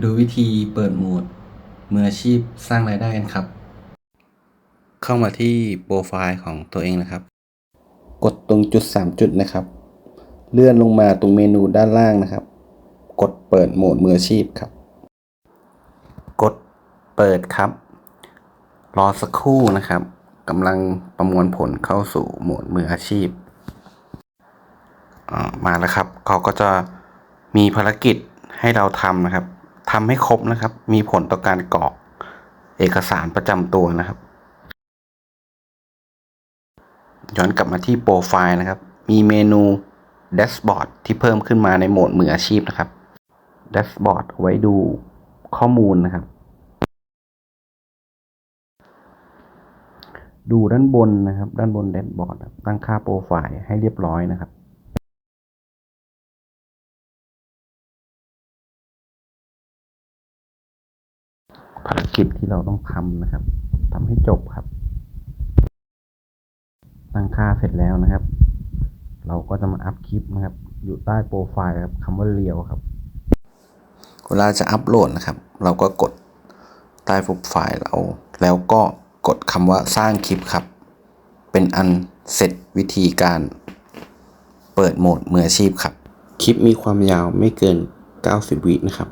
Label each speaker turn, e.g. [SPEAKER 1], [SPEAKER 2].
[SPEAKER 1] าดูวิธีเปิดโหมดมืออาชีพสร้างรายได้กันครับ เข้ามาที่โปรไฟล์ของตัวเองนะครับ กดตรงจุด 3 จุดนะครับ เลื่อนลงมาตรงเมนูด้านล่างนะครับ กดเปิดโหมดมืออาชีพครับ กดเปิดครับ รอสักครู่นะครับกำลังประมวลผลเข้าสู่โหมดมืออาชีพมาแล้วครับ เขาก็จะมีภารกิจให้เราทำนะครับ ทำให้ครบนะครับ มีผลต่อการกรอกเอกสารประจำตัวนะครับ ย้อนกลับมาที่โปรไฟล์นะครับ มีเมนูแดชบอร์ดที่เพิ่มขึ้นมาในโหมดมืออาชีพนะครับแดชบอร์ดไว้ดูข้อมูลนะครับ ดูด้านบนนะครับ ด้านบนแดชบอร์ดตั้งค่าโปรไฟล์ให้เรียบร้อยนะครับ ภารกิจที่เราต้องทำนะครับทำให้จบครับ ตั้งค่าเสร็จแล้วนะครับ เราก็จะมาอัพคลิปนะครับ อยู่ใต้โปรไฟล์ครับคำว่าเรียวครับเวลาจะอัพโหลดนะครับ เราก็กดใต้โปรไฟล์เรา แล้วก็กดคำว่าสร้างคลิปครับ เป็นอันเสร็จวิธีการเปิดโหมดมืออาชีพครับ คลิปมีความยาวไม่เกิน 90 วินะครับ